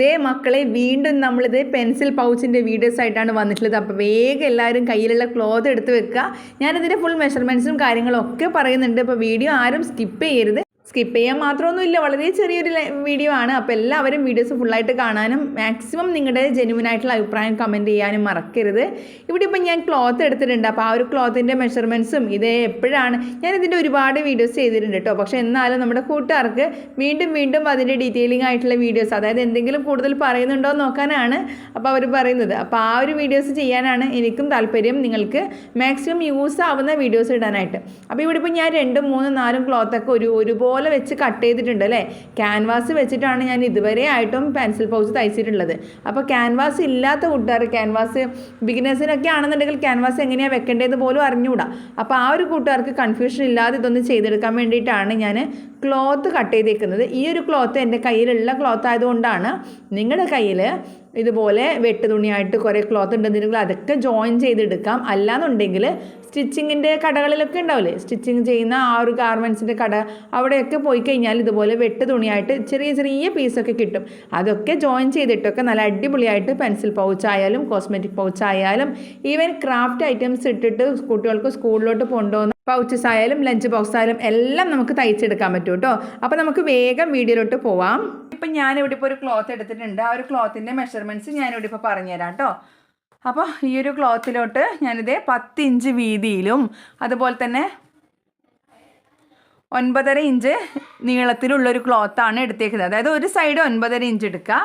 ദേ മക്കളെ വീണ്ടും നമ്മളിത് പെൻസിൽ പൗച്ചിന്റെ വീഡിയോസ് ആയിട്ടാണ് വന്നിട്ടുള്ളത്. അപ്പോൾ വേഗം എല്ലാവരും കയ്യിലുള്ള ക്ലോത്ത് എടുത്ത് വെക്കുക. ഞാനിതിന്റെ ഫുൾ മെഷർമെന്റ്സും കാര്യങ്ങളും ഒക്കെ പറയുന്നുണ്ട്. അപ്പോൾ വീഡിയോ ആരും സ്കിപ്പ് ചെയ്യരുത്. സ്കിപ്പ് ചെയ്യാൻ മാത്രമൊന്നുമില്ല. വളരെ ചെറിയൊരു വീഡിയോ ആണ്. അപ്പോൾ എല്ലാവരും വീഡിയോസ് ഫുള്ളായിട്ട് കാണാനും മാക്സിമം നിങ്ങളുടെ ജെന്യൂൻ ആയിട്ടുള്ള അഭിപ്രായം കമന്റ് ചെയ്യാനും മറക്കരുത്. ഇവിടെ ഇപ്പം ഞാൻ ക്ലോത്ത് എടുത്തിട്ടുണ്ട്. അപ്പോൾ ആ ഒരു ക്ലോത്തിന്റെ മെഷർമെന്റ്സും ഇത് എപ്പോഴാണ്. ഞാൻ ഇതിന്റെ ഒരുപാട് വീഡിയോസ് ചെയ്തിട്ടുണ്ട് കേട്ടോ പക്ഷേ എന്നാലും നമ്മുടെ കൂട്ടുകാർക്ക് വീണ്ടും വീണ്ടും അതിന്റെ ഡീറ്റെയിലിംഗ് ആയിട്ടുള്ള വീഡിയോസ് അതായത് എന്തെങ്കിലും കൂടുതൽ പറയുന്നുണ്ടോ എന്ന് നോക്കാനാണ് അപ്പോൾ അവർ പറയുന്നത്. അപ്പോൾ ആ ഒരു വീഡിയോസ് ചെയ്യാനാണ് എനിക്കും താല്പര്യം നിങ്ങൾക്ക് മാക്സിമം യൂസ് ആവുന്ന വീഡിയോസ് ഇടാനായിട്ട്. അപ്പോൾ ഇവിടെ ഇപ്പോൾ ഞാൻ രണ്ടും മൂന്നും നാലും ക്ലോത്തൊക്കെ ഒരു ഒരുപോലെ വെച്ച് കട്ട് ചെയ്തിട്ടുണ്ട് അല്ലേ? ക്യാൻവാസ് വെച്ചിട്ടാണ് ഞാൻ ഇതുവരെ ആയിട്ടും പെൻസിൽ പൗച്ച് തയ്ച്ചിട്ടുള്ളത്. അപ്പോൾ ക്യാൻവാസ് ഇല്ലാത്ത കൂട്ടുകാർ ക്യാൻവാസ് ബിഗിനേഴ്സിനൊക്കെ ആണെന്നുണ്ടെങ്കിൽ ക്യാൻവാസ് എങ്ങനെയാണ് വെക്കേണ്ടത് പോലും അറിഞ്ഞുകൂടാ. അപ്പോൾ ആ ഒരു കൂട്ടുകാർക്ക് കൺഫ്യൂഷൻ ഇല്ലാതെ ഇതൊന്ന് ചെയ്തെടുക്കാൻ വേണ്ടിയിട്ടാണ് ഞാൻ ക്ലോത്ത് കട്ട് ചെയ്തേക്കുന്നത്. ഈ ഒരു ക്ലോത്ത് എന്റെ കയ്യിലുള്ള ക്ലോത്ത് ആയതുകൊണ്ടാണ് നിങ്ങളുടെ കയ്യിൽ ഇതുപോലെ വെട്ട് തുണിയായിട്ട് കുറേ ക്ലോത്ത് ഉണ്ടെന്നുണ്ടെങ്കിൽ അതൊക്കെ ജോയിൻ ചെയ്തെടുക്കാം. അല്ലാന്നുണ്ടെങ്കിൽ സ്റ്റിച്ചിങ്ങിന്റെ കടകളിലൊക്കെ ഉണ്ടാവില്ലേ? സ്റ്റിച്ചിങ് ചെയ്യുന്ന ആ ഒരു ഗാർമെന്റ്സിന്റെ കട അവിടെയൊക്കെ പോയി കഴിഞ്ഞാൽ ഇതുപോലെ വെട്ട് തുണിയായിട്ട് ചെറിയ ചെറിയ പീസൊക്കെ കിട്ടും. അതൊക്കെ ജോയിൻ ചെയ്തിട്ടൊക്കെ നല്ല അടിപൊളിയായിട്ട് പെൻസിൽ പൗച്ച് ആയാലും കോസ്മെറ്റിക് പൗച്ച് ആയാലും ഈവൻ ക്രാഫ്റ്റ് ഐറ്റംസ് ഇട്ടിട്ട് കുട്ടികൾക്ക് സ്കൂളിലോട്ട് കൊണ്ടുപോകുന്ന പൗച്ചസ് ആയാലും ലഞ്ച് ബോക്സ് ആയാലും എല്ലാം നമുക്ക് തയ്ച്ചെടുക്കാൻ പറ്റും കേട്ടോ അപ്പോൾ നമുക്ക് വേഗം വീഡിയോയിലോട്ട് പോവാം. ഇപ്പം ഞാനിവിടെ ഇപ്പോൾ ഒരു ക്ലോത്ത് എടുത്തിട്ടുണ്ട്. ആ ഒരു ക്ലോത്തിന്റെ മെഷർമെന്റ്സ് ഞാനിവിടെ ഇപ്പോൾ പറഞ്ഞുതരാം കേട്ടോ അപ്പോൾ ഈ ഒരു ക്ലോത്തിലോട്ട് ഞാനിത് പത്ത് ഇഞ്ച് വീതിയിലും അതുപോലെ തന്നെ ഒൻപതര ഇഞ്ച് നീളത്തിലുള്ളൊരു ക്ലോത്താണ് എടുത്തേക്കുന്നത്. അതായത് ഒരു സൈഡ് ഒൻപതര ഇഞ്ച് എടുക്കുക.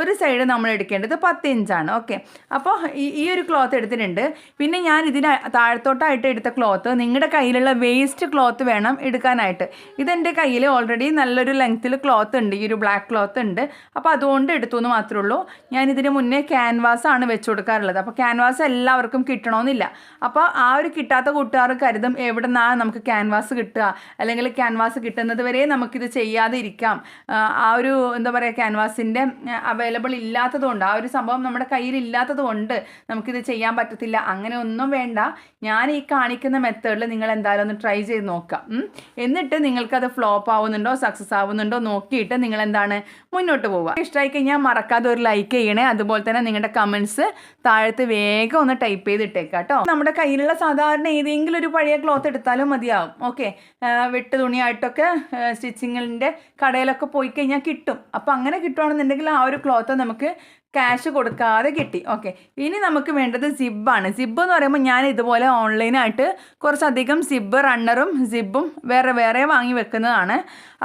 ഒരു സൈഡ് നമ്മൾ എടുക്കേണ്ടത് പത്ത് ഇഞ്ചാണ് ഓക്കെ അപ്പോൾ ഈ ഒരു ക്ലോത്ത് എടുത്തിട്ടുണ്ട്. പിന്നെ ഞാൻ ഇതിന് താഴത്തോട്ടായിട്ട് എടുത്ത ക്ലോത്ത് നിങ്ങളുടെ കയ്യിലുള്ള വേസ്റ്റ് ക്ലോത്ത് വേണം എടുക്കാനായിട്ട്. ഇതെന്റെ കയ്യിൽ ഓൾറെഡി നല്ലൊരു ലെങ്ത്തിൽ ക്ലോത്ത് ഉണ്ട്. ഈ ഒരു ബ്ലാക്ക് ക്ലോത്ത് ഉണ്ട്. അപ്പോൾ അതുകൊണ്ട് എടുത്തു എന്ന് മാത്രമേ ഉള്ളൂ. ഞാൻ ഇതിന് മുന്നേ ക്യാൻവാസ് ആണ് വെച്ച് കൊടുക്കാറുള്ളത്. അപ്പോൾ ക്യാൻവാസ് എല്ലാവർക്കും കിട്ടണമെന്നില്ല അപ്പോൾ ആ ഒരു കിട്ടാത്ത കൂട്ടുകാർ കരുതും എവിടെ നിന്നാണ് നമുക്ക് ക്യാൻവാസ് കിട്ടുക. അല്ലെങ്കിൽ ക്യാൻവാസ് കിട്ടുന്നത് വരെ നമുക്കിത് ചെയ്യാതെ ഇരിക്കാം ആ, ഒരു എന്താ പറയുക ക്യാൻവാസിന്റെ അവൈലബിൾ ഇല്ലാത്തതുകൊണ്ട് ആ ഒരു സംഭവം നമ്മുടെ കയ്യിൽ ഇല്ലാത്തത് കൊണ്ട് നമുക്കിത് ചെയ്യാൻ പറ്റത്തില്ല. അങ്ങനെ ഒന്നും വേണ്ട. ഞാൻ ഈ കാണിക്കുന്ന മെത്തേഡിൽ നിങ്ങൾ എന്തായാലും ഒന്ന് ട്രൈ ചെയ്ത് നോക്കാം എന്നിട്ട് നിങ്ങൾക്കത് ഫ്ലോപ്പ് ആവുന്നുണ്ടോ സക്സസ് ആവുന്നുണ്ടോ നോക്കിയിട്ട് നിങ്ങൾ എന്താണ് മുന്നോട്ട് പോവുക. ഇഷ്ടമായി കഴിഞ്ഞാൽ മറക്കാതെ ഒരു ലൈക്ക് ചെയ്യണേ. അതുപോലെ തന്നെ നിങ്ങളുടെ കമൻസ് താഴത്ത് വേഗം ഒന്ന് ടൈപ്പ് ചെയ്തിട്ടേക്കാം കേട്ടോ. നമ്മുടെ കയ്യിലുള്ള സാധാരണ ഏതെങ്കിലും ഒരു പഴയ ക്ലോത്ത് എടുത്താലും മതിയാവും. ഓക്കെ വെട്ട് തുണിയായിട്ടൊക്കെ സ്റ്റിച്ചിങ്ങിന്റെ കടയിലൊക്കെ പോയി കഴിഞ്ഞാൽ കിട്ടും. അപ്പോൾ അങ്ങനെ കിട്ടുവാണെന്നുണ്ടെങ്കിൽ ആ ഒരു ക്ലോത്ത് നമുക്ക് ക്യാഷ് കൊടുക്കാതെ കിട്ടി. ഓക്കെ ഇനി നമുക്ക് വേണ്ടത് സിബാണ് സിബ് എന്ന് പറയുമ്പോൾ ഞാൻ ഇതുപോലെ ഓൺലൈനായിട്ട് കുറച്ചധികം സിബ് റണ്ണറും സിബും വേറെ വേറെ വാങ്ങി വെക്കുന്നതാണ്.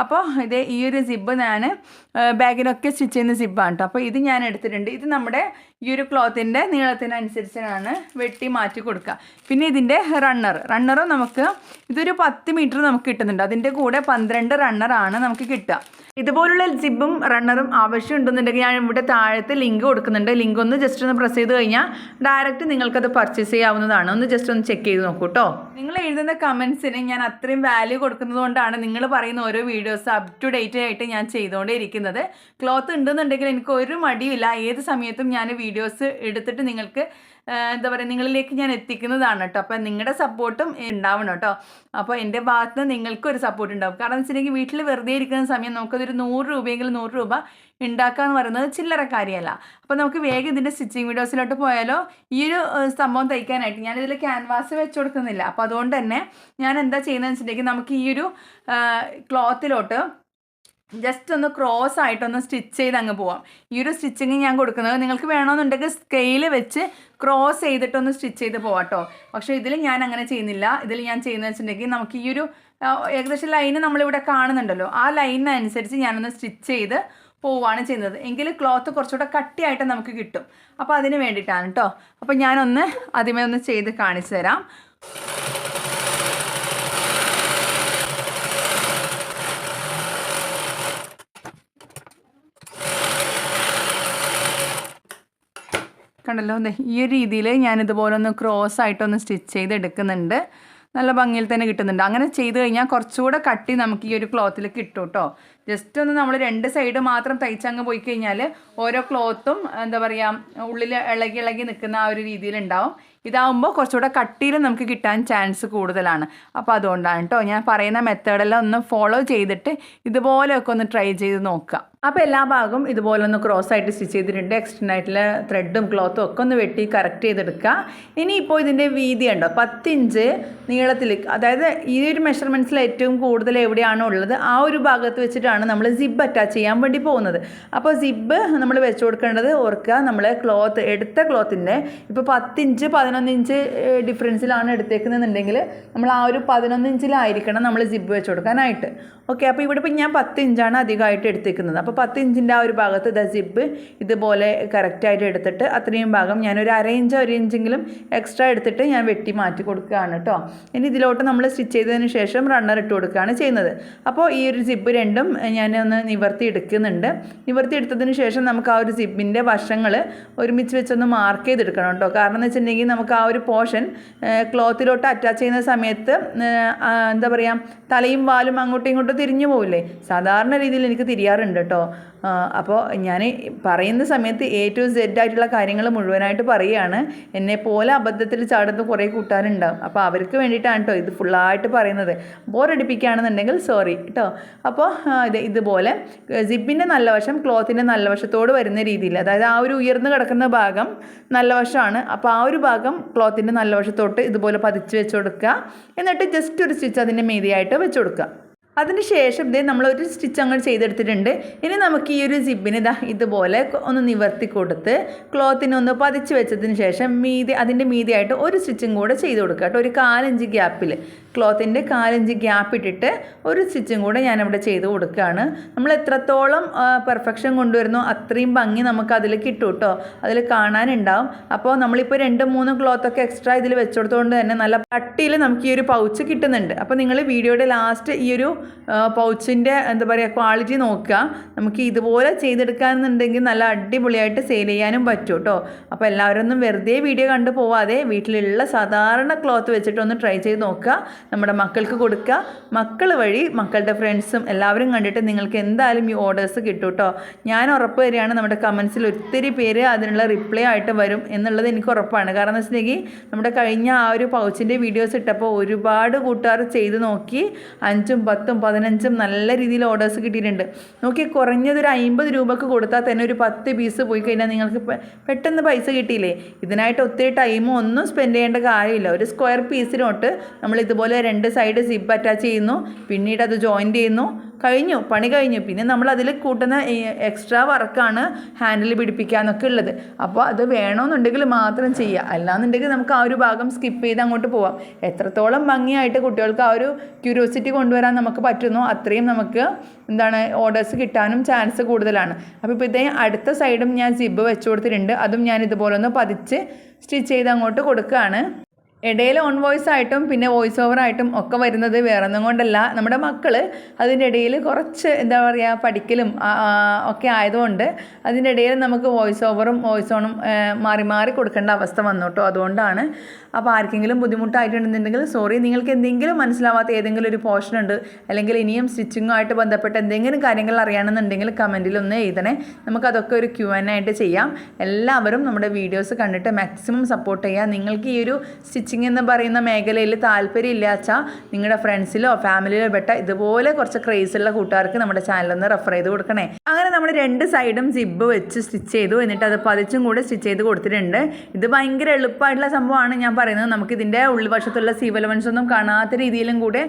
അപ്പോൾ ഇത് ഈ ഒരു സിബ് ഞാൻ ബാഗിനൊക്കെ സ്റ്റിച്ച് ചെയ്യുന്ന സിബാണ് കേട്ടോ അപ്പോൾ ഇത് ഞാൻ എടുത്തിട്ടുണ്ട്. ഇത് നമ്മുടെ ഈ ഒരു ക്ലോത്തിന്റെ നീളത്തിനനുസരിച്ചാണ് വെട്ടി മാറ്റി കൊടുക്കുക പിന്നെ ഇതിന്റെ റണ്ണർ റണ്ണറും നമുക്ക് ഇതൊരു പത്ത് മീറ്റർ നമുക്ക് കിട്ടുന്നുണ്ട്. അതിന്റെ കൂടെ പന്ത്രണ്ട് റണ്ണറാണ് നമുക്ക് കിട്ടുക. ഇതുപോലുള്ള സിബും റണ്ണറും ആവശ്യമുണ്ടെന്നുണ്ടെങ്കിൽ ഞാൻ ഇവിടെ താഴത്ത് ലിങ്ക് കൊടുക്കുന്നുണ്ട്. ലിങ്ക് ഒന്ന് ജസ്റ്റ് ഒന്ന് പ്രസ് ചെയ്ത് കഴിഞ്ഞാൽ ഡയറക്റ്റ് നിങ്ങൾക്കത് പർച്ചേസ് ചെയ്യാവുന്നതാണ്. ഒന്ന് ജസ്റ്റ് ഒന്ന് ചെക്ക് ചെയ്ത് നോക്കൂ കേട്ടോ നിങ്ങൾ എഴുതുന്ന കമൻസിന് ഞാൻ അത്രയും വാല്യൂ കൊടുക്കുന്നത് കൊണ്ടാണ് നിങ്ങൾ പറയുന്ന ഓരോ വീഡിയോസ് അപ് ടു ഡേറ്റ് ആയിട്ട് ഞാൻ ചെയ്തുകൊണ്ടേ ഇരിക്കുന്നത്. ക്ലോത്ത് ഉണ്ടെന്നുണ്ടെങ്കിൽ എനിക്ക് ഒരു മടിയില്ല ഏത് സമയത്തും ഞാൻ വീഡിയോസ് എടുത്തിട്ട് നിങ്ങൾക്ക് എന്താ പറയുക നിങ്ങളിലേക്ക് ഞാൻ എത്തിക്കുന്നതാണ് കേട്ടോ. അപ്പം നിങ്ങളുടെ സപ്പോർട്ടും ഉണ്ടാവണം കേട്ടോ. അപ്പോൾ എന്റെ ഭാഗത്ത് നിന്ന് നിങ്ങൾക്കും ഒരു സപ്പോർട്ട് ഉണ്ടാവും കാരണം എന്ന് വെച്ചിട്ടുണ്ടെങ്കിൽ വീട്ടിൽ വെറുതെ ഇരിക്കുന്ന സമയം നമുക്കതൊരു നൂറ് രൂപയെങ്കിലും നൂറ് രൂപ ഉണ്ടാക്കുക എന്ന് പറയുന്നത് ചില്ലറ കാര്യമല്ല. അപ്പോൾ നമുക്ക് വേഗം ഇതിന്റെ സ്റ്റിച്ചിങ് വീഡിയോസിലോട്ട് പോയാലോ. ഈ ഒരു സംഭവം തയ്ക്കാനായിട്ട് ഞാനിതിൽ ക്യാൻവാസ് വെച്ച് കൊടുക്കുന്നില്ല. അപ്പോൾ അതുകൊണ്ട് തന്നെ ഞാൻ എന്താ ചെയ്യുന്നതെന്ന് വെച്ചിട്ടുണ്ടെങ്കിൽ നമുക്ക് ഈ ഒരു ക്ലോത്തിലോട്ട് ജസ്റ്റ് ഒന്ന് ക്രോസ് ആയിട്ടൊന്ന് സ്റ്റിച്ച് ചെയ്ത് അങ്ങ് പോവാം. ഈ ഒരു സ്റ്റിച്ചിങ് ഞാൻ കൊടുക്കുന്നത് നിങ്ങൾക്ക് വേണമെന്നുണ്ടെങ്കിൽ സ്കെയിൽ വെച്ച് ക്രോസ് ചെയ്തിട്ടൊന്ന് സ്റ്റിച്ച് ചെയ്ത് പോവാം കേട്ടോ പക്ഷേ ഇതിൽ ഞാൻ അങ്ങനെ ചെയ്യുന്നില്ല. ഇതിൽ ഞാൻ ചെയ്യുന്നത് വെച്ചിട്ടുണ്ടെങ്കിൽ നമുക്ക് ഈ ഒരു ഏകദേശം ലൈന് നമ്മളിവിടെ കാണുന്നുണ്ടല്ലോ. ആ ലൈനിനനുസരിച്ച് ഞാനൊന്ന് സ്റ്റിച്ച് ചെയ്ത് പോവാണ് ചെയ്യുന്നത്. എങ്കിൽ ക്ലോത്ത് കുറച്ചുകൂടെ കട്ടിയായിട്ട് നമുക്ക് കിട്ടും. അപ്പോൾ അതിന് വേണ്ടിയിട്ടാണ് കേട്ടോ അപ്പോൾ ഞാനൊന്ന് ആദ്യമേ ഒന്ന് ചെയ്ത് കാണിച്ചു തരാം. കണ്ടല്ലോ. ഈ ഒരു രീതിയിൽ ഞാനിതുപോലെ ഒന്ന് ക്രോസ് ആയിട്ടൊന്ന് സ്റ്റിച്ച് ചെയ്ത് എടുക്കുന്നുണ്ട് നല്ല ഭംഗിയിൽ തന്നെ കിട്ടുന്നുണ്ട്. അങ്ങനെ ചെയ്ത് കഴിഞ്ഞാൽ കുറച്ചുകൂടെ കട്ടി നമുക്ക് ഈ ഒരു ക്ലോത്തിൽ കിട്ടും കേട്ടോ ജസ്റ്റ് ഒന്ന് നമ്മൾ രണ്ട് സൈഡ് മാത്രം തയ്ച്ചങ്ങ് പോയി കഴിഞ്ഞാൽ ഓരോ ക്ലോത്തും എന്താ പറയുക ഉള്ളിൽ ഇളകി ഇളകി നിൽക്കുന്ന ആ ഒരു രീതിയിലുണ്ടാവും. ഇതാവുമ്പോൾ കുറച്ചുകൂടെ കട്ടിയിൽ നമുക്ക് കിട്ടാൻ ചാൻസ് കൂടുതലാണ്. അപ്പോൾ അതുകൊണ്ടാണ് കേട്ടോ ഞാൻ പറയുന്ന മെത്തേഡെല്ലാം ഒന്ന് ഫോളോ ചെയ്തിട്ട് ഇതുപോലെയൊക്കെ ഒന്ന് ട്രൈ ചെയ്ത് നോക്കുക. അപ്പോൾ എല്ലാ ഭാഗവും ഇതുപോലെ ഒന്ന് ക്രോസ് ആയിട്ട് സ്റ്റിച്ച് ചെയ്തിട്ടുണ്ട്. എക്സ്റ്റൻഡ് ആയിട്ടുള്ള ത്രെഡും ക്ലോത്തും ഒക്കെ ഒന്ന് വെട്ടി കറക്റ്റ് ചെയ്തെടുക്കുക. ഇനിയിപ്പോൾ ഇതിന്റെ വീതി ഉണ്ടോ പത്തിഞ്ച് നീളത്തിൽ അതായത് ഈ ഒരു മെഷർമെന്റ്സിൽ ഏറ്റവും കൂടുതൽ എവിടെയാണോ ഉള്ളത് ആ ഒരു ഭാഗത്ത് വെച്ചിട്ടാണ് നമ്മൾ സിബ് അറ്റാച്ച് ചെയ്യാൻ വേണ്ടി പോകുന്നത്. അപ്പോൾ സിബ് നമ്മൾ വെച്ച് കൊടുക്കേണ്ടത് ഓർക്കുക നമ്മൾ ക്ലോത്ത് എടുത്ത ക്ലോത്തിന്റെ ഇപ്പോൾ പത്തിഞ്ച് പതിനൊന്ന് ഇഞ്ച് ഡിഫറൻസിലാണ് എടുത്തേക്കുന്നതെന്നുണ്ടെങ്കിൽ നമ്മൾ ആ ഒരു പതിനൊന്ന് ഇഞ്ചിലായിരിക്കണം നമ്മൾ സിബ് വെച്ച് കൊടുക്കാനായിട്ട്. ഓക്കെ അപ്പോൾ ഇവിടെ ഇപ്പോൾ ഞാൻ പത്ത് ഇഞ്ചാണ് അധികമായിട്ട് എടുത്തേക്കുന്നത്. അപ്പോൾ പത്ത് ഇഞ്ചിന്റെ ആ ഒരു ഭാഗത്ത് ദ സിബ് ഇതുപോലെ കറക്റ്റായിട്ട് എടുത്തിട്ട് അത്രയും ഭാഗം ഞാനൊരു അര ഇഞ്ച് ഒരു ഇഞ്ചെങ്കിലും എക്സ്ട്രാ എടുത്തിട്ട് ഞാൻ വെട്ടി മാറ്റി കൊടുക്കുകയാണ് കേട്ടോ ഇനി ഇതിലോട്ട് നമ്മൾ സ്റ്റിച്ച് ചെയ്തതിന് ശേഷം റണ്ണർ ഇട്ട് കൊടുക്കുകയാണ് ചെയ്യുന്നത്. അപ്പോൾ ഈ ഒരു സിബ് രണ്ടും ഞാൻ ഒന്ന് നിവർത്തി എടുക്കുന്നുണ്ട് നിവർത്തി എടുത്തതിന് ശേഷം നമുക്ക് ആ ഒരു സിബിന്റെ വശങ്ങൾ ഒരുമിച്ച് വെച്ചൊന്ന് മാർക്ക് ചെയ്തെടുക്കണം കേട്ടോ. കാരണം എന്ന് വെച്ചിട്ടുണ്ടെങ്കിൽ നമുക്ക് ആ ഒരു പോർഷൻ ക്ലോത്തിലോട്ട് അറ്റാച്ച് ചെയ്യുന്ന സമയത്ത് എന്താ പറയുക തലയും വാലും അങ്ങോട്ടും ഇങ്ങോട്ടും തിരിഞ്ഞു പോവില്ലേ? സാധാരണ രീതിയിൽ എനിക്ക് തിരിയാറുണ്ട് കേട്ടോ. അപ്പോൾ ഞാൻ പറയുന്ന സമയത്ത് എ ടു സെഡ് ആയിട്ടുള്ള കാര്യങ്ങൾ മുഴുവനായിട്ട് പറയുകയാണ്. എന്നെ പോലെ അബദ്ധത്തിൽ ചാടുന്ന കുറേ കൂട്ടുകാരുണ്ടാവും. അപ്പോൾ അവർക്ക് വേണ്ടിയിട്ടാണ് കേട്ടോ ഇത് ഫുള്ളായിട്ട് പറയുന്നത്. ബോറടിപ്പിക്കുകയാണെന്നുണ്ടെങ്കിൽ സോറി കേട്ടോ അപ്പോൾ ഇത് ഇതുപോലെ സിബിന്റെ നല്ല വശം ക്ലോത്തിന്റെ നല്ല വശത്തോട് വരുന്ന രീതിയിൽ അതായത് ആ ഒരു ഉയർന്നു കിടക്കുന്ന ഭാഗം നല്ല വശമാണ്. അപ്പോൾ ആ ഒരു ഭാഗം ക്ലോത്തിന്റെ നല്ല വശത്തോട്ട് ഇതുപോലെ പതിച്ച് വെച്ച് കൊടുക്കുക. എന്നിട്ട് ജസ്റ്റ് ഒരു സ്റ്റിച്ച് അതിന്റെ മീതിയായിട്ട് വെച്ച് കൊടുക്കുക. അതിന് ശേഷം ഇതേ നമ്മളൊരു സ്റ്റിച്ച് അങ്ങോട്ട് ചെയ്തെടുത്തിട്ടുണ്ട്. ഇനി നമുക്ക് ഈ ഒരു സിബിന് ഇതാ ഇതുപോലെ ഒന്ന് നിവർത്തി കൊടുത്ത് ക്ലോത്തിനെ ഒന്ന് പതിച്ച് വെച്ചതിന് ശേഷം മീതി അതിന്റെ മീതിയായിട്ട് ഒരു സ്റ്റിച്ചും കൂടെ ചെയ്ത് കൊടുക്കുക കേട്ടോ. ഒരു കാലഞ്ച് ഗ്യാപ്പിൽ ക്ലോത്തിന്റെ കാലഞ്ച് ഗ്യാപ്പ് ഇട്ടിട്ട് ഒരു സ്റ്റിച്ചും കൂടെ ഞാനിവിടെ ചെയ്ത് കൊടുക്കുകയാണ്. നമ്മൾ എത്രത്തോളം പെർഫെക്ഷൻ കൊണ്ടുവരുന്നോ അത്രയും ഭംഗി നമുക്ക് അതിൽ കിട്ടും കേട്ടോ അതിൽ കാണാനുണ്ടാവും. അപ്പോൾ നമ്മളിപ്പോൾ രണ്ട് മൂന്ന് ക്ലോത്തൊക്കെ എക്സ്ട്രാ ഇതിൽ വെച്ചുകൊടുത്തുകൊണ്ട് തന്നെ നല്ല പട്ടിയിൽ നമുക്ക് ഈ ഒരു പൗച്ച് കിട്ടുന്നുണ്ട്. അപ്പോൾ നിങ്ങൾ വീഡിയോയുടെ ലാസ്റ്റ് ഈ ഒരു പൗച്ചിന്റെ എന്താ പറയുക ക്വാളിറ്റി നോക്കുക. നമുക്ക് ഇതുപോലെ ചെയ്തെടുക്കാന്നുണ്ടെങ്കിൽ നല്ല അടിപൊളിയായിട്ട് സെയിൽ ചെയ്യാനും പറ്റും കേട്ടോ അപ്പോൾ എല്ലാവരും ഒന്നും വെറുതെ വീഡിയോ കണ്ടു പോവാതെ വീട്ടിലുള്ള സാധാരണ ക്ലോത്ത് വെച്ചിട്ട് ഒന്ന് ട്രൈ ചെയ്ത് നോക്കുക. നമ്മുടെ മക്കൾക്ക് കൊടുക്കുക. മക്കൾ വഴി മക്കളുടെ ഫ്രണ്ട്സും എല്ലാവരും കണ്ടിട്ട് നിങ്ങൾക്ക് എന്തായാലും ഈ ഓർഡേഴ്സ് കിട്ടും കേട്ടോ ഞാൻ ഉറപ്പ് വരികയാണ് നമ്മുടെ കമൻസിൽ ഒത്തിരി പേര് അതിനുള്ള റിപ്ലൈ ആയിട്ട് വരും എന്നുള്ളത് എനിക്ക് ഉറപ്പാണ്. കാരണം എന്ന് വെച്ചിട്ടുണ്ടെങ്കിൽ നമ്മുടെ കഴിഞ്ഞ ആ ഒരു പൗച്ചിന്റെ വീഡിയോസ് ഇട്ടപ്പോൾ ഒരുപാട് കൂട്ടുകാർ ചെയ്ത് നോക്കി. അഞ്ചും പത്തും പതിനഞ്ചും നല്ല രീതിയിൽ ഓർഡേഴ്സ് കിട്ടിയിട്ടുണ്ട്. നോക്കി കുറഞ്ഞതൊരു അമ്പത് രൂപക്ക് കൊടുത്താൽ തന്നെ ഒരു പത്ത് പീസ് പോയി കഴിഞ്ഞാൽ നിങ്ങൾക്ക് പെട്ടെന്ന് പൈസ കിട്ടിയില്ലേ? ഇതിനായിട്ട് ഒത്തിരി ടൈമും ഒന്നും സ്പെൻഡ് ചെയ്യേണ്ട കാര്യമില്ല. ഒരു സ്ക്വയർ പീസിനോട്ട് നമ്മൾ ഇതുപോലെ രണ്ട് സൈഡ് സിപ്പ് അറ്റാച്ച് ചെയ്യുന്നു. പിന്നീട് അത് ജോയിന്റ് ചെയ്യുന്നു. കഴിഞ്ഞു പണി കഴിഞ്ഞു. പിന്നെ നമ്മൾ അതിൽ കൂട്ടുന്ന എക്സ്ട്രാ വർക്കാണ് ഹാൻഡിൽ പിടിപ്പിക്കാനൊക്കെ ഉള്ളത്. അപ്പോൾ അത് വേണമെന്നുണ്ടെങ്കിൽ മാത്രം ചെയ്യുക. അല്ലാന്നുണ്ടെങ്കിൽ നമുക്ക് ആ ഒരു ഭാഗം സ്കിപ്പ് ചെയ്ത് അങ്ങോട്ട് പോവാം. എത്രത്തോളം ഭംഗിയായിട്ട് കുട്ടികൾക്ക് ആ ഒരു ക്യൂരിയോസിറ്റി കൊണ്ടുവരാൻ നമുക്ക് പറ്റുന്നു അത്രയും നമുക്ക് എന്താണ് ഓർഡേഴ്സ് കിട്ടാനും ചാൻസ് കൂടുതലാണ്. അപ്പോൾ ഇപ്പോൾ ഇതേ അടുത്ത സൈഡും ഞാൻ സിബ് വെച്ച് കൊടുത്തിട്ടുണ്ട്. അതും ഞാൻ ഇതുപോലെ ഒന്ന് പതിച്ച് സ്റ്റിച്ച് ചെയ്ത് അങ്ങോട്ട് കൊടുക്കുകയാണ്. ഇടയിൽ ഓൺ വോയിസ് ആയിട്ടും പിന്നെ വോയിസ് ഓവർ ആയിട്ടും ഒക്കെ വരുന്നത് വേറൊന്നും കൊണ്ടല്ല. നമ്മുടെ മക്കൾ അതിന്റെ ഇടയിൽ കുറച്ച് എന്താ പറയുക പഠിക്കലും ഒക്കെ ആയതുകൊണ്ട് അതിന്റെ ഇടയിൽ നമുക്ക് വോയിസ് ഓവറും വോയിസ് ഓണും മാറി മാറി കൊടുക്കേണ്ട അവസ്ഥ വന്നു കേട്ടോ അതുകൊണ്ടാണ്. അപ്പോൾ ആർക്കെങ്കിലും ബുദ്ധിമുട്ടായിട്ടുണ്ടെന്നുണ്ടെങ്കിൽ സോറി നിങ്ങൾക്ക് എന്തെങ്കിലും മനസ്സിലാവാത്ത ഏതെങ്കിലും ഒരു പോർഷൻ ഉണ്ട് അല്ലെങ്കിൽ ഇനിയും സ്റ്റിച്ചിങ്ങുമായിട്ട് ബന്ധപ്പെട്ട് എന്തെങ്കിലും കാര്യങ്ങൾ അറിയണമെന്നുണ്ടെങ്കിൽ കമന്റിൽ ഒന്ന് എഴുതണേ. നമുക്കതൊക്കെ ഒരു ക്യു എൻ ആയിട്ട് ചെയ്യാം. എല്ലാവരും നമ്മുടെ വീഡിയോസ് കണ്ടിട്ട് മാക്സിമം സപ്പോർട്ട് ചെയ്യുക നിങ്ങൾക്ക് ഈ ഒരു സ്റ്റിച്ചിങ് എന്ന് പറയുന്ന മേഖലയിൽ താല്പര്യം ഇല്ലാച്ച നിങ്ങളുടെ ഫ്രണ്ട്സിലോ ഫാമിലിയിലോ പെട്ട ഇതുപോലെ കുറച്ച് ക്രേസ് ഉള്ള കൂട്ടുകാർക്ക് നമ്മുടെ ചാനലൊന്ന് റെഫർ ചെയ്ത് കൊടുക്കണേ. അങ്ങനെ നമ്മൾ രണ്ട് സൈഡും സിബ് വെച്ച് സ്റ്റിച്ച് ചെയ്തു. എന്നിട്ട് അത് പതിച്ചും കൂടെ സ്റ്റിച്ച് ചെയ്ത് കൊടുത്തിട്ടുണ്ട്. ഇത് ഭയങ്കര എളുപ്പമായിട്ടുള്ള സംഭവമാണ് ഞാൻ പറയുന്നത്. നമുക്ക് ഇതിന്റെ ഉൾവശത്തുള്ള സീവലവൻസ് ഒന്നും കാണാത്ത രീതിയിലും കൂടെ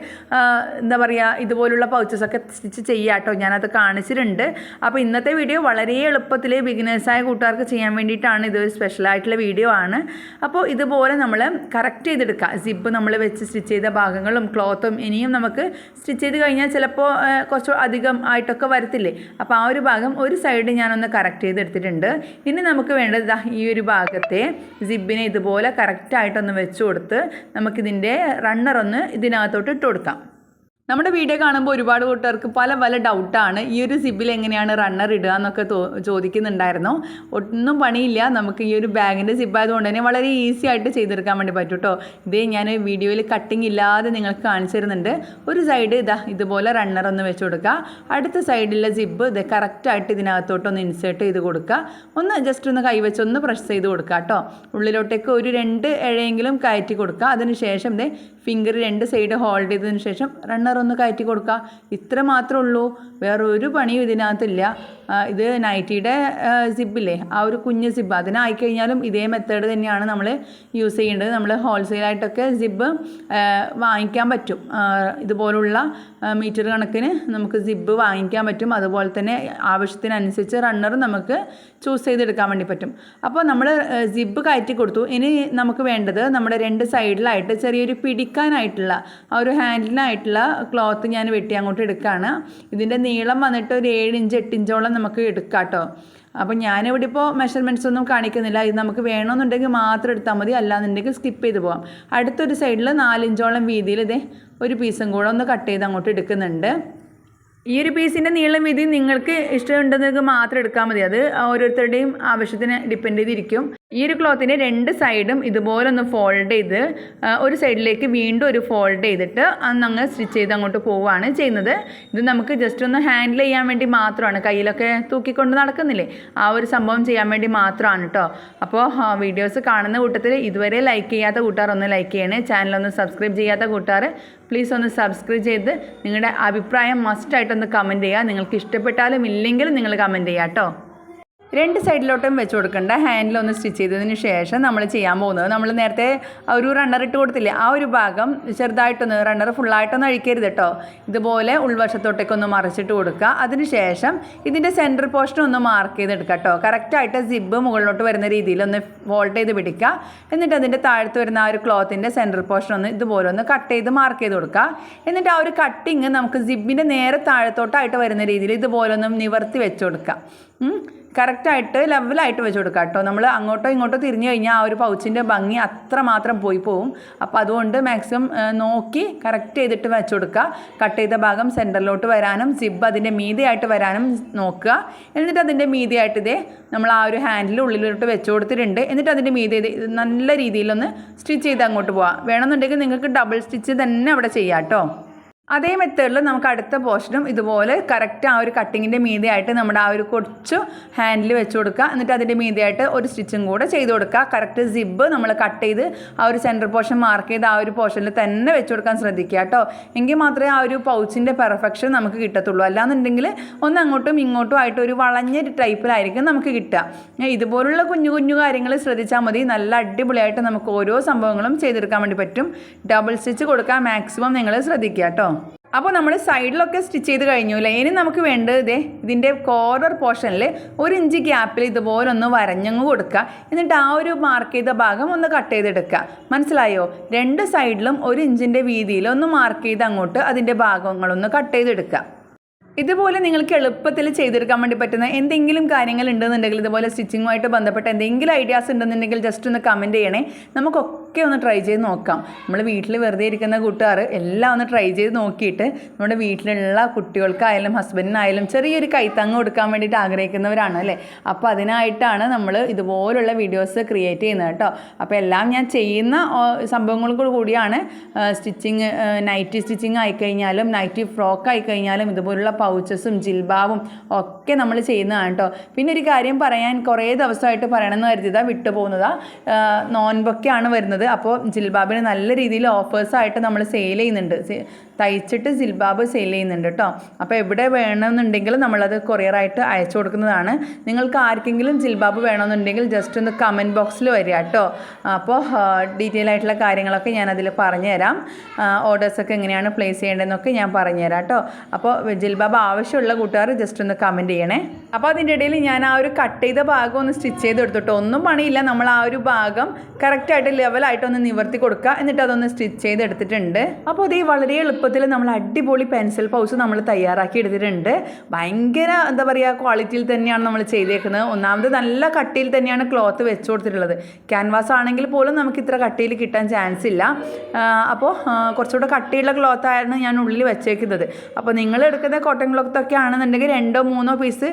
എന്താ പറയുക ഇതുപോലുള്ള പൗച്ചസ് ഒക്കെ സ്റ്റിച്ച് ചെയ്യാം കേട്ടോ ഞാനത് കാണിച്ചിട്ടുണ്ട്. അപ്പോൾ ഇന്നത്തെ വീഡിയോ വളരെ എളുപ്പത്തിൽ ബിഗിനേഴ്സായ കൂട്ടുകാർക്ക് ചെയ്യാൻ വേണ്ടിയിട്ടാണ് ഇതൊരു സ്പെഷ്യലായിട്ടുള്ള വീഡിയോ ആണ്. അപ്പോൾ ഇതുപോലെ നമ്മൾ കറക്റ്റ് ചെയ്തെടുക്കുക സിപ്പ് നമ്മൾ വെച്ച് സ്റ്റിച്ച് ചെയ്ത ഭാഗങ്ങളും ക്ലോത്തും ഇനിയും നമുക്ക് സ്റ്റിച്ച് ചെയ്ത് കഴിഞ്ഞാൽ ചിലപ്പോൾ കുറച്ച് അധികം ആയിട്ടൊക്കെ വരത്തില്ലേ? അപ്പോൾ ആ ഒരു ഭാഗം ഒരു സൈഡ് ഞാനൊന്ന് കറക്റ്റ് ചെയ്തെടുത്തിട്ടുണ്ട്. ഇനി നമുക്ക് വേണ്ടത് ഈ ഒരു ഭാഗത്തെ സിബിനെ ഇതുപോലെ കറക്റ്റായിട്ടൊന്ന് വെച്ച് കൊടുത്ത് നമുക്കിതിന്റെ റണ്ണർ ഒന്ന് ഇതിനകത്തോട്ട് ഇട്ട് കൊടുക്കാം. നമ്മുടെ വീഡിയോ കാണുമ്പോൾ ഒരുപാട് കൂട്ടുകാർക്ക് പല പല ഡൗട്ടാണ് ഈ ഒരു സിബിൽ എങ്ങനെയാണ് റണ്ണർ ഇടുക എന്നൊക്കെ ചോദിക്കുന്നുണ്ടായിരുന്നു. ഒന്നും പണിയില്ല. നമുക്ക് ഈ ഒരു ബാഗിന്റെ സിബായതുകൊണ്ട് തന്നെ വളരെ ഈസി ആയിട്ട് ചെയ്തെടുക്കാൻ വേണ്ടി പറ്റും കേട്ടോ ഇതേ ഞാൻ വീഡിയോയിൽ കട്ടിങ് ഇല്ലാതെ നിങ്ങൾക്ക് കാണിച്ചു തരുന്നുണ്ട്. ഒരു സൈഡ് ഇതാ ഇതുപോലെ റണ്ണർ ഒന്ന് വെച്ച് കൊടുക്കുക. അടുത്ത സൈഡിലെ സിബ് ഇത് കറക്റ്റായിട്ട് ഇതിനകത്തോട്ടൊന്ന് ഇൻസേർട്ട് ചെയ്ത് കൊടുക്കുക. ഒന്ന് ജസ്റ്റ് ഒന്ന് കൈവച്ച് ഒന്ന് പ്രസ് ചെയ്ത് കൊടുക്കുക കേട്ടോ ഉള്ളിലോട്ടേക്ക് ഒരു രണ്ട് ഇഴയെങ്കിലും കയറ്റി കൊടുക്കുക. അതിന് ശേഷം ഇതേ ഫിംഗർ രണ്ട് സൈഡ് ഹോൾഡ് ചെയ്തതിന് ശേഷം റണ്ണർ ഒന്ന് കയറ്റി കൊടുക്കുക ഇത്ര മാത്രമേ ഉള്ളൂ. വേറെ ഒരു പണിയും ഇതിനകത്തില്ല. ഇത് നൈറ്റിയുടെ സിബില്ലേ ആ ഒരു കുഞ്ഞ് സിബ് അതിനായി കഴിഞ്ഞാലും ഇതേ മെത്തേഡ് തന്നെയാണ് നമ്മൾ യൂസ് ചെയ്യേണ്ടത്. നമ്മൾ ഹോൾസെയിലായിട്ടൊക്കെ സിബ് വാങ്ങിക്കാൻ പറ്റും. ഇതുപോലുള്ള മീറ്റർ കണക്കിന് നമുക്ക് സിബ് വാങ്ങിക്കാൻ പറ്റും. അതുപോലെ തന്നെ ആവശ്യത്തിനനുസരിച്ച് റണ്ണർ നമുക്ക് ചൂസ് ചെയ്തെടുക്കാൻ വേണ്ടി പറ്റും. അപ്പോൾ നമ്മൾ സിബ് കയറ്റി കൊടുത്തു. ഇനി നമുക്ക് വേണ്ടത് നമ്മുടെ രണ്ട് സൈഡിലായിട്ട് ചെറിയൊരു പിടിക്കാനായിട്ടുള്ള ആ ഒരു ഹാൻഡിലിനായിട്ടുള്ള ക്ലോത്ത് ഞാൻ വെട്ടി അങ്ങോട്ട് എടുക്കുകയാണ് ഇതിന്റെ നീളം വന്നിട്ട് ഒരു ഏഴ് ഇഞ്ച് എട്ട് ഇഞ്ചോളം നമുക്ക് എടുക്കാം കേട്ടോ. അപ്പോൾ ഞാനിവിടെ ഇപ്പോൾ മെഷർമെന്റ്സ് ഒന്നും കാണിക്കുന്നില്ല. ഇത് നമുക്ക് വേണമെന്നുണ്ടെങ്കിൽ മാത്രം എടുത്താൽ മതി. അല്ലാന്നുണ്ടെങ്കിൽ സ്കിപ്പ് ചെയ്ത് പോകാം അടുത്തൊരു സൈഡിൽ നാലിഞ്ചോളം വീതിയിൽ ഇതേ ഒരു പീസും കൂടെ ഒന്ന് കട്ട് ചെയ്ത് അങ്ങോട്ട് എടുക്കുന്നുണ്ട്. ഈ ഒരു പീസിന്റെ നീളം വീതി നിങ്ങൾക്ക് ഇഷ്ടമുണ്ടെന്നെങ്കിൽ മാത്രം എടുക്കാൽ മതി. അത് ഓരോരുത്തരുടെയും ആവശ്യത്തിന് ഡിപ്പെൻഡ് ചെയ്തിരിക്കും. ഈ ഒരു ക്ലോത്തിന്റെ രണ്ട് സൈഡും ഇതുപോലെ ഒന്ന് ഫോൾഡ് ചെയ്ത് ഒരു സൈഡിലേക്ക് വീണ്ടും ഒരു ഫോൾഡ് ചെയ്തിട്ട് അന്ന് അങ്ങ് സ്റ്റിച്ച് ചെയ്ത് അങ്ങോട്ട് പോവുകയാണ് ചെയ്യുന്നത്. ഇത് നമുക്ക് ജസ്റ്റ് ഒന്ന് ഹാൻഡിൽ ചെയ്യാൻ വേണ്ടി മാത്രമാണ്. കയ്യിലൊക്കെ തൂക്കിക്കൊണ്ട് നടക്കുന്നില്ലേ? ആ ഒരു സംഭവം ചെയ്യാൻ വേണ്ടി മാത്രമാണ് കേട്ടോ അപ്പോൾ വീഡിയോസ് കാണുന്ന കൂട്ടത്തിൽ ഇതുവരെ ലൈക്ക് ചെയ്യാത്ത കൂട്ടുകാർ ഒന്ന് ലൈക്ക് ചെയ്യണേ. ചാനലൊന്ന് സബ്സ്ക്രൈബ് ചെയ്യാത്ത കൂട്ടുകാർ പ്ലീസ് ഒന്ന് സബ്സ്ക്രൈബ് ചെയ്ത് നിങ്ങളുടെ അഭിപ്രായം മസ്റ്റായിട്ടൊന്ന് കമന്റ് ചെയ്യുക. നിങ്ങൾക്ക് ഇഷ്ടപ്പെട്ടാലും ഇല്ലെങ്കിലും നിങ്ങൾ കമന്റ് ചെയ്യാം കേട്ടോ രണ്ട് സൈഡിലോട്ടും വെച്ച് കൊടുക്കേണ്ട. ഹാൻഡിലൊന്ന് സ്റ്റിച്ച് ചെയ്തതിന് ശേഷം നമ്മൾ ചെയ്യാൻ പോകുന്നത്. നമ്മൾ നേരത്തെ ഒരു റണ്ണർ ഇട്ട് കൊടുത്തില്ലേ ആ ഒരു ഭാഗം ചെറുതായിട്ടൊന്ന് റണ്ണർ ഫുള്ളായിട്ടൊന്ന് അഴിക്കരുത് കേട്ടോ ഇതുപോലെ ഉൾവശത്തോട്ടേക്കൊന്ന് മറിച്ചിട്ട് കൊടുക്കുക. അതിന് ശേഷം ഇതിന്റെ സെന്റർ പോർഷൻ ഒന്ന് മാർക്ക് ചെയ്തെടുക്കുക കേട്ടോ കറക്റ്റായിട്ട് സിബ് മുകളിലോട്ട് വരുന്ന രീതിയിൽ ഒന്ന് ഫോൾഡ് ചെയ്ത് പിടിക്കുക. എന്നിട്ട് അതിന്റെ താഴത്ത് വരുന്ന ആ ഒരു ക്ലോത്തിന്റെ സെന്റർ പോർഷൻ ഒന്ന് ഇതുപോലെ ഒന്ന് കട്ട് ചെയ്ത് മാർക്ക് ചെയ്ത് കൊടുക്കുക. എന്നിട്ട് ആ ഒരു കട്ടിങ് നമുക്ക് സിബിന്റെ നേരെ താഴത്തോട്ടായിട്ട് വരുന്ന രീതിയിൽ ഇതുപോലെ ഒന്ന് നിവർത്തി വെച്ച് കൊടുക്കുക. കറക്റ്റായിട്ട് ലെവലായിട്ട് വെച്ച് കൊടുക്കുക കേട്ടോ. നമ്മൾ അങ്ങോട്ടോ ഇങ്ങോട്ടോ തിരിഞ്ഞു കഴിഞ്ഞാൽ ആ ഒരു പൗച്ചിന്റെ ഭംഗി അത്രമാത്രം പോയി പോവും. അപ്പോൾ അതുകൊണ്ട് മാക്സിമം നോക്കി കറക്റ്റ് ചെയ്തിട്ട് വെച്ച് കൊടുക്കുക. കട്ട് ചെയ്ത ഭാഗം സെന്ററിലോട്ട് വരാനും സിബ് അതിന്റെ മീതിയായിട്ട് വരാനും നോക്കുക. എന്നിട്ട് അതിന്റെ മീതിയായിട്ട് ഇതേ നമ്മൾ ആ ഒരു ഹാൻഡിൽ ഉള്ളിലോട്ട് വെച്ച് കൊടുത്തിട്ടുണ്ട്. എന്നിട്ട് അതിന്റെ മീതി നല്ല രീതിയിലൊന്ന് സ്റ്റിച്ച് ചെയ്ത് അങ്ങോട്ട് പോവാം. വേണമെന്നുണ്ടെങ്കിൽ നിങ്ങൾക്ക് ഡബിൾ സ്റ്റിച്ച് തന്നെ അവിടെ ചെയ്യാം കേട്ടോ. അതേ മെത്തേഡിൽ നമുക്ക് അടുത്ത പോർഷനും ഇതുപോലെ കറക്റ്റ് ആ ഒരു കട്ടിങ്ങിന്റെ മീതിയായിട്ട് നമ്മുടെ ആ ഒരു കൊച്ചു ഹാൻഡിൽ വെച്ച് കൊടുക്കുക. എന്നിട്ട് അതിന്റെ മീതിയായിട്ട് ഒരു സ്റ്റിച്ചും കൂടെ ചെയ്ത് കൊടുക്കുക. കറക്റ്റ് സിബ് നമ്മൾ കട്ട് ചെയ്ത് ആ ഒരു സെന്റർ പോർഷൻ മാർക്ക് ചെയ്ത് ആ ഒരു പോർഷനിൽ തന്നെ വെച്ച് കൊടുക്കാൻ ശ്രദ്ധിക്കുക കേട്ടോ. എങ്കിൽ മാത്രമേ ആ ഒരു പൗച്ചിന്റെ പെർഫെക്ഷൻ നമുക്ക് കിട്ടത്തുള്ളൂ. അല്ലാന്നുണ്ടെങ്കിൽ ഒന്ന് അങ്ങോട്ടും ഇങ്ങോട്ടും ആയിട്ട് ഒരു വളഞ്ഞ ഒരു ടൈപ്പിലായിരിക്കും നമുക്ക് കിട്ടുക. ഇതുപോലുള്ള കുഞ്ഞു കുഞ്ഞു കാര്യങ്ങൾ ശ്രദ്ധിച്ചാൽ മതി. നല്ല അടിപൊളിയായിട്ട് നമുക്ക് ഓരോ സംഭവങ്ങളും ചെയ്തെടുക്കാൻ വേണ്ടി പറ്റും. ഡബിൾ സ്റ്റിച്ച് കൊടുക്കാൻ മാക്സിമം നിങ്ങൾ ശ്രദ്ധിക്കുക കേട്ടോ. അപ്പോൾ നമ്മൾ സൈഡിലൊക്കെ സ്റ്റിച്ച് ചെയ്ത് കഴിഞ്ഞു. അല്ലേ ഇനി നമുക്ക് വേണ്ടത് ഇതേ ഇതിന്റെ കോർണർ പോർഷനിൽ ഒരു ഇഞ്ച് ഗ്യാപ്പിൽ ഇതുപോലെ ഒന്ന് വരഞ്ഞങ്ങ് കൊടുക്കുക. എന്നിട്ട് ആ ഒരു മാർക്ക് ചെയ്ത ഭാഗം ഒന്ന് കട്ട് ചെയ്തെടുക്കുക. മനസ്സിലായോ? രണ്ട് സൈഡിലും ഒരു ഇഞ്ചിന്റെ വീതിയിൽ ഒന്ന് മാർക്ക് ചെയ്ത് അങ്ങോട്ട് അതിന്റെ ഭാഗങ്ങളൊന്ന് കട്ട് ചെയ്തെടുക്കുക. ഇതുപോലെ നിങ്ങൾക്ക് എളുപ്പത്തിൽ ചെയ്തെടുക്കാൻ വേണ്ടി പറ്റുന്ന എന്തെങ്കിലും കാര്യങ്ങൾ ഉണ്ടെന്നുണ്ടെങ്കിൽ ഇതുപോലെ സ്റ്റിച്ചിങ്ങുമായിട്ട് ബന്ധപ്പെട്ട എന്തെങ്കിലും ഐഡിയാസ് ഉണ്ടെന്നുണ്ടെങ്കിൽ ജസ്റ്റ് ഒന്ന് കമന്റ് ചെയ്യണേ. നമുക്കൊക്കെ ഒന്ന് ട്രൈ ചെയ്ത് നോക്കാം. നമ്മൾ വീട്ടിൽ വെറുതെ ഇരിക്കുന്ന കൂട്ടുകാർ എല്ലാം ഒന്ന് ട്രൈ ചെയ്ത് നോക്കിയിട്ട് നമ്മുടെ വീട്ടിലുള്ള കുട്ടികൾക്കായാലും ഹസ്ബൻഡിനായാലും ചെറിയൊരു കൈത്തങ്ങ് കൊടുക്കാൻ വേണ്ടിയിട്ട് ആഗ്രഹിക്കുന്നവരാണ് അല്ലേ? അപ്പോൾ അതിനായിട്ടാണ് നമ്മൾ ഇതുപോലുള്ള വീഡിയോസ് ക്രിയേറ്റ് ചെയ്യുന്നത് കേട്ടോ. അപ്പോൾ എല്ലാം ഞാൻ ചെയ്യുന്ന ഓ, സംഭവങ്ങൾ കൂടിയാണ് സ്റ്റിച്ചിങ് നൈറ്റി സ്റ്റിച്ചിങ് ആയിക്കഴിഞ്ഞാലും നൈറ്റി ഫ്രോക്ക് ആയിക്കഴിഞ്ഞാലും ഇതുപോലുള്ള പൗച്ചസും ജിൽബാവും ഒക്കെ നമ്മൾ ചെയ്യുന്നതാണ് കേട്ടോ. പിന്നെ ഒരു കാര്യം പറയാൻ കുറേ ദിവസമായിട്ട് പറയണമെന്ന് കരുതിയതാണ് വിട്ടുപോകുന്നതാണ് നോൺബൊക്കെയാണ് വരുന്നത്. അപ്പോൾ ജിൽബാബിന് നല്ല രീതിയിൽ ഓഫേഴ്സായിട്ട് നമ്മൾ സെയിൽ ചെയ്യുന്നുണ്ട്. തയ്ച്ചിട്ട് ജിൽബാബ് സെയിൽ ചെയ്യുന്നുണ്ട് കേട്ടോ അപ്പോൾ എവിടെ വേണമെന്നുണ്ടെങ്കിൽ നമ്മളത് കൊറിയറായിട്ട് അയച്ചു കൊടുക്കുന്നതാണ്. നിങ്ങൾക്ക് ആർക്കെങ്കിലും ജിൽബാബ് വേണമെന്നുണ്ടെങ്കിൽ ജസ്റ്റ് ഒന്ന് കമന്റ് ബോക്സിൽ വരിക കേട്ടോ അപ്പോൾ ഡീറ്റെയിൽ ആയിട്ടുള്ള കാര്യങ്ങളൊക്കെ ഞാൻ അതിൽ പറഞ്ഞുതരാം ഓർഡേഴ്സൊക്കെ എങ്ങനെയാണ് പ്ലേസ് ചെയ്യേണ്ടതെന്നൊക്കെ ഞാൻ പറഞ്ഞുതരാം കേട്ടോ അപ്പോൾ ജിൽബാബ് ആവശ്യമുള്ള കൂട്ടുകാർ ജസ്റ്റ് ഒന്ന് കമന്റ് ചെയ്യണേ. അപ്പോൾ അതിന്റെ ഇടയിൽ ഞാൻ ആ ഒരു കട്ട് ചെയ്ത ഭാഗം ഒന്ന് സ്റ്റിച്ച് ചെയ്ത് എടുത്തിട്ടോ ഒന്നും പണിയില്ല. നമ്മൾ ആ ഒരു ഭാഗം കറക്റ്റായിട്ട് ലെവൽ ചെറുതായിട്ടൊന്ന് നിവർത്തി കൊടുക്കുക. എന്നിട്ട് അതൊന്ന് സ്റ്റിച്ച് ചെയ്തെടുത്തിട്ടുണ്ട്. അപ്പോൾ ഇത് വളരെ എളുപ്പത്തിൽ നമ്മൾ അടിപൊളി പെൻസിൽ പൗസ് നമ്മൾ തയ്യാറാക്കി എടുത്തിട്ടുണ്ട്. ഭയങ്കര എന്താ പറയുക ക്വാളിറ്റിയിൽ തന്നെയാണ് നമ്മൾ ചെയ്തേക്കുന്നത്. ഒന്നാമത് നല്ല കട്ടിയിൽ തന്നെയാണ് ക്ലോത്ത് വെച്ച് കൊടുത്തിട്ടുള്ളത്. ക്യാൻവാസ് ആണെങ്കിൽ പോലും നമുക്ക് ഇത്ര കട്ടിയിൽ കിട്ടാൻ ചാൻസ് ഇല്ല. അപ്പോൾ കുറച്ചുകൂടെ കട്ടിയുള്ള ക്ലോത്ത് ആയിരുന്നു ഞാൻ ഉള്ളിൽ വെച്ചേക്കുന്നത്. അപ്പോൾ നിങ്ങൾ എടുക്കുന്ന കോട്ടൺ ക്ലോത്ത് ഒക്കെ ആണെന്നുണ്ടെങ്കിൽ രണ്ടോ മൂന്നോ പീസ്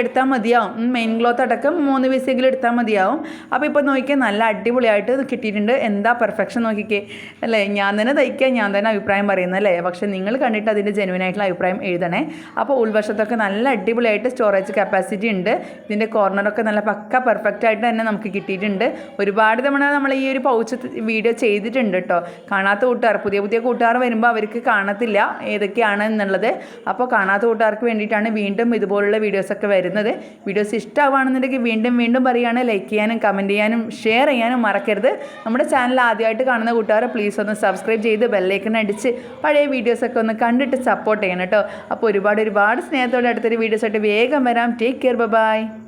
എടുത്താൽ മതിയാവും. മെയിൻ ക്ലോത്ത് അടക്കം മൂന്ന് പീസെങ്കിലും എടുത്താൽ മതിയാവും. അപ്പോൾ ഇപ്പോൾ നോക്കിയാൽ നല്ല അടിപൊളിയായിട്ട് കിട്ടിയിട്ടുണ്ട്. എന്താ പെർഫെക്ഷൻ നോക്കിക്കേ. അല്ലേ? ഞാൻ തന്നെ തയ്ക്കുക ഞാൻ തന്നെ അഭിപ്രായം പറയുന്നത് അല്ലേ? പക്ഷേ നിങ്ങൾ കണ്ടിട്ട് അതിന്റെ ജെനുവൻ ആയിട്ടുള്ള അഭിപ്രായം എഴുതണേ. അപ്പോൾ ഉൾവശത്തൊക്കെ നല്ല അടിപൊളിയായിട്ട് സ്റ്റോറേജ് കപ്പാസിറ്റി ഉണ്ട്. ഇതിന്റെ കോർണറൊക്കെ നല്ല പക്ക പെർഫെക്റ്റ് ആയിട്ട് തന്നെ നമുക്ക് കിട്ടിയിട്ടുണ്ട്. ഒരുപാട് തവണ നമ്മൾ ഈ ഒരു പൗച്ച് വീഡിയോ ചെയ്തിട്ടുണ്ട് കേട്ടോ കാണാത്ത കൂട്ടുകാർ പുതിയ പുതിയ കൂട്ടുകാർ വരുമ്പോൾ അവർക്ക് കാണത്തില്ല ഏതൊക്കെയാണ് എന്നുള്ളത്. അപ്പോൾ കാണാത്ത കൂട്ടുകാർക്ക് വേണ്ടിയിട്ടാണ് വീണ്ടും ഇതുപോലുള്ള വീഡിയോസൊക്കെ വരുന്നത്. വീഡിയോസ് ഇഷ്ടമാണെന്നുണ്ടെങ്കിൽ വീണ്ടും വീണ്ടും പറയുകയാണ് ലൈക്ക് ചെയ്യാനും കമന്റ് ചെയ്യാനും ഷെയർ ചെയ്യാനും മറക്കരുത്. നമ്മുടെ ചാനൽ ആദ്യമായിട്ട് കാണുന്ന കൂട്ടുകാരെ പ്ലീസ് ഒന്ന് സബ്സ്ക്രൈബ് ചെയ്ത് ബെല്ലൈക്കൺ അടിച്ച് പഴയ വീഡിയോസൊക്കെ ഒന്ന് കണ്ടിട്ട് സപ്പോർട്ട് ചെയ്യണം കേട്ടോ. അപ്പോൾ ഒരുപാട് ഒരുപാട് സ്നേഹത്തോടെ അടുത്തൊരു വീഡിയോസായിട്ട് വേഗം വരാം. Take care bye